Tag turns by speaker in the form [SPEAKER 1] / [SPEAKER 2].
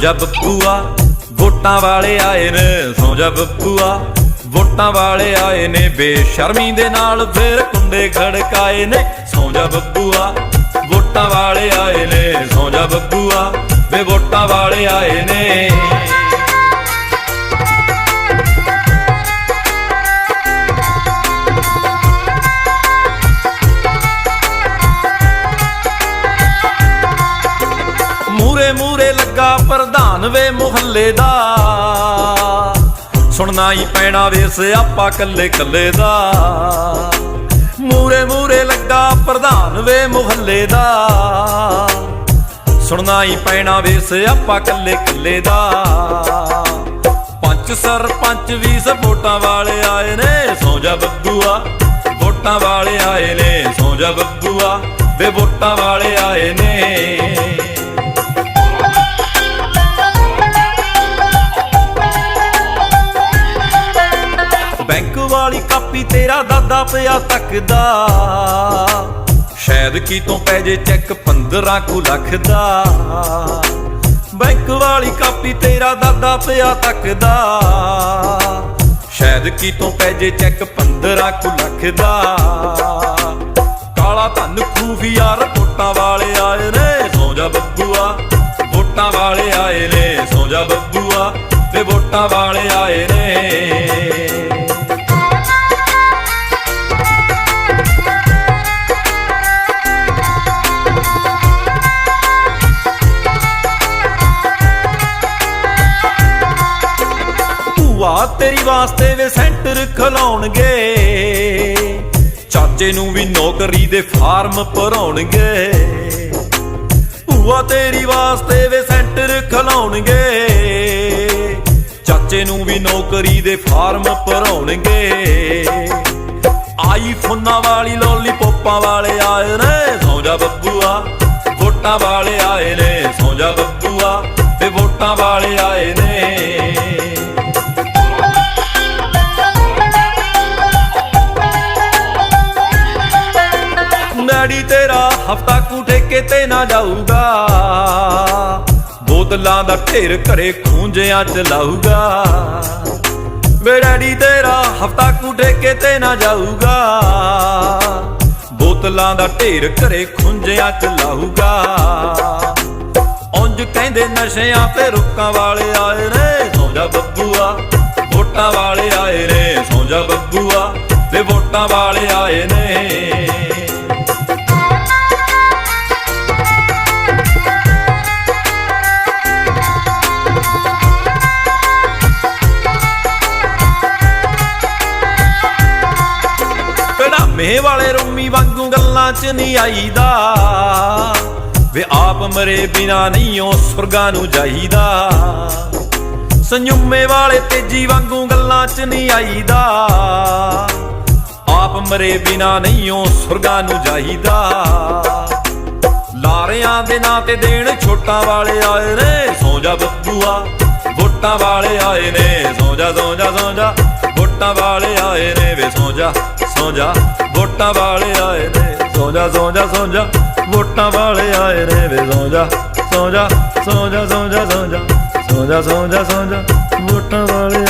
[SPEAKER 1] ਜਾ ਬੱਬੂਆ, ਵੋਟਾਂ ਵਾਲੇ ਆਏ ਨੇ ਸੌ ਜਾ ਬੱਬੂਆ, ਵੋਟਾਂ ਵਾਲੇ ਆਏ ਨੇ, ਬੇਸ਼ਰਮੀ ਦੇ ਨਾਲ ਫੇਰ ਕੁੰਡੇ ਖੜਕਾਏ ਨੇ ਸੌ ਜਾ ਬੱਬੂਆ, ਵੋਟਾਂ ਵਾਲੇ ਆਏ ਨੇ ਸੌ ਜਾ ਬੱਬੂਆ, ਵੇ ਵੋਟਾਂ ਵਾਲੇ ਆਏ ਨੇ। ਵੇ ਮੁਹੱਲੇ ਦਾ। ਸੁਣਨਾ ਹੀ ਪੈਣਾ ਵੇ ਸਿਆਪਾ ਕੱਲੇ ਕੱਲੇ ਦਾ। ਮੂਰੇ ਮੂਰੇ ਲੱਗਾ ਪ੍ਰਧਾਨ ਵੇ ਮੁਹੱਲੇ ਦਾ। ਸੁਣਨਾ ਹੀ ਪੈਣਾ ਵੇ ਸਿਆਪਾ ਕੱਲੇ ਕੱਲੇ ਦਾ। ਪੰਚ ਸਰਪੰਚ ਵੀ ਵੋਟਾਂ ਵਾਲੇ ਆਏ ਨੇ, ਸੌ ਜਾ ਬੱਬੂਆ। ਵੋਟਾਂ ਵਾਲੇ ਆਏ ਨੇ, ਸੌ ਜਾ ਬੱਬੂਆ। ਵੇ ਵੋਟਾਂ ਵਾਲੇ ਆਏ ਨੇ। ਤੇਰਾ ਦਾਦਾ ਪਿਆ ਤੱਕਦਾ। ਸ਼ਾਇਦ ਕੀ ਤੋਂ ਪੈ ਜੇ ਚੈੱਕ 15 ਕੁ ਲੱਖ ਦਾ। ਬੈਂਕ ਵਾਲੀ ਕਾਪੀ ਤੇਰਾ ਦਾਦਾ ਪਿਆ ਤੱਕਦਾ। ਸ਼ਾਇਦ ਕੀ ਤੋਂ ਪੈ ਜੇ ਚੈੱਕ 15 ਕੁ ਲੱਖ ਦਾ। ਕਾਲਾ ਧਨ ਖੂਫੀਆ ਰਿਪੋਰਟਾਂ ਵਾਲੇ ਆਏ ਨੇ, ਸੌ ਜਾ ਬੱਬੂਆ। ਵੋਟਾਂ ਵਾਲੇ ਆਏ ਨੇ, ਸੌ ਜਾ ਬੱਬੂਆ। ਤੇ ਵੋਟਾਂ ਵਾਲੇ ਆਏ ਨੇ। ਭੂਆ ਤੇਰੀ ਵਾਸਤੇ ਵੇ ਸੈਂਟਰ ਖਲਾਉਣਗੇ। ਚਾਚੇ ਨੂੰ ਵੀ ਨੌਕਰੀ ਦੇ ਫਾਰਮ ਭਰਾਉਣਗੇ। ਭੂਆ ਤੇਰੀ ਵਾਸਤੇ ਵੇ ਸੈਂਟਰ ਖਲਾਉਣਗੇ। ਚਾਚੇ ਨੂੰ ਵੀ ਨੌਕਰੀ ਦੇ ਫਾਰਮ ਭਰਾਉਣਗੇ। ਆਈਫੋਨਾਂ ਵਾਲੀ ਲੋਲੀਪੋਪਾਂ ਵਾਲੇ ਆਏ ਨੇ ਸੌਂਜਾ ਬੱਬੂਆ। ਵੋਟਾਂ ਵਾਲੇ ਆਏ ਨੇ ਸੌਂਜਾ ਬੱਬੂਆ। ਤੇ ਵੋਟਾਂ ਵਾਲੇ ਆਏ ਨੇ। ਡੈਡੀ ਤੇਰਾ ਹਫਤਾ ਕੁ ਠੇਕੇ ਤੇ ਨਾ ਜਾਊਗਾ। ਬੋਤਲਾਂ ਦਾ ਢੇਰ ਘਰੇ ਖੂੰਜਿਆਂ ਚ ਲਾਊਗਾ। ਵੇ ਡੈਡੀ ਤੇਰਾ ਹਫਤਾ ਕੂ ਠੇਕੇ ਤੇ ਨਾ ਜਾਊਗਾ। ਬੋਤਲਾਂ ਦਾ ਢੇਰ ਘਰੇ ਖੂੰਜਿਆਂ ਚ ਲਾਊਗਾ। ਉਂਝ ਕਹਿੰਦੇ ਨਸ਼ਿਆਂ ਤੇ ਰੁੱਕਾਂ ਵਾਲੇ ਆਏ ਨੇ, ਸੌਂਜਾ ਬੱਬੂਆ। ਵੋਟਾਂ ਵਾਲੇ ਆਏ ਨੇ, ਸੌਂਜਾ ਬੱਬੂਆ। ਤੇ ਵੋਟਾਂ ਵਾਲੇ ਆਏ ਨੇ। ਕੜਾਮੇ ਵਾਲੇ ਰੋਮੀ ਵਾਂਗੂ ਗੱਲਾਂ 'ਚ ਨਹੀਂ ਆਈਦਾ। ਵੇ ਆਪ ਮਰੇ ਬਿਨਾ ਨਹੀਂ ਉਹ ਸੁਰਗਾਂ ਨੂੰ ਜਾਈਦਾ। ਸੰਯੁਮੇ ਵਾਲੇ ਤੇਜੀ ਵਾਂਗੂ ਗੱਲਾਂ 'ਚ ਨਹੀਂ ਆਈਦਾ। ਆਪ ਮਰੇ ਬਿਨਾ ਨਹੀਂ ਉਹ ਸੁਰਗਾਂ ਨੂੰ ਜਾਈਦਾ। ਲਾਰਿਆਂ ਦੇ ਨਾਂ ਤੇ ਦੇਣ ਛੋਟਾਂ ਵਾਲੇ ਆਏ ਨੇ, ਸੌਂ ਜਾ ਬੱਬੂਆ, ਵੋਟਾਂ ਵਾਲੇ ਆਏ ਨੇ, ਸੌਂ ਜਾ ਸੌਂ ਜਾ ਸੌਂ ਜਾ। ਵੇ ਸੌ ਜਾ ਸੌ ਜਾ। ਵੋਟਾਂ ਵਾਲੇ ਆਏ ਨੇ, ਸੌ ਜਾ ਸੌ ਜਾ ਸੌ ਜਾ। ਵੋਟਾਂ ਵਾਲੇ ਆਏ ਨੇ ਵੇ, ਸੌ ਜਾ ਸੌ ਜਾ ਸੌ ਜਾ ਸੌ ਜਾ ਸੌ ਜਾ। ਸੌ ਜਾ ਸੌ ਜਾ ਸੌ ਜਾ। ਵੋਟਾਂ ਵਾਲੇ ਵੋਟਾਂ ਵਾਲੇ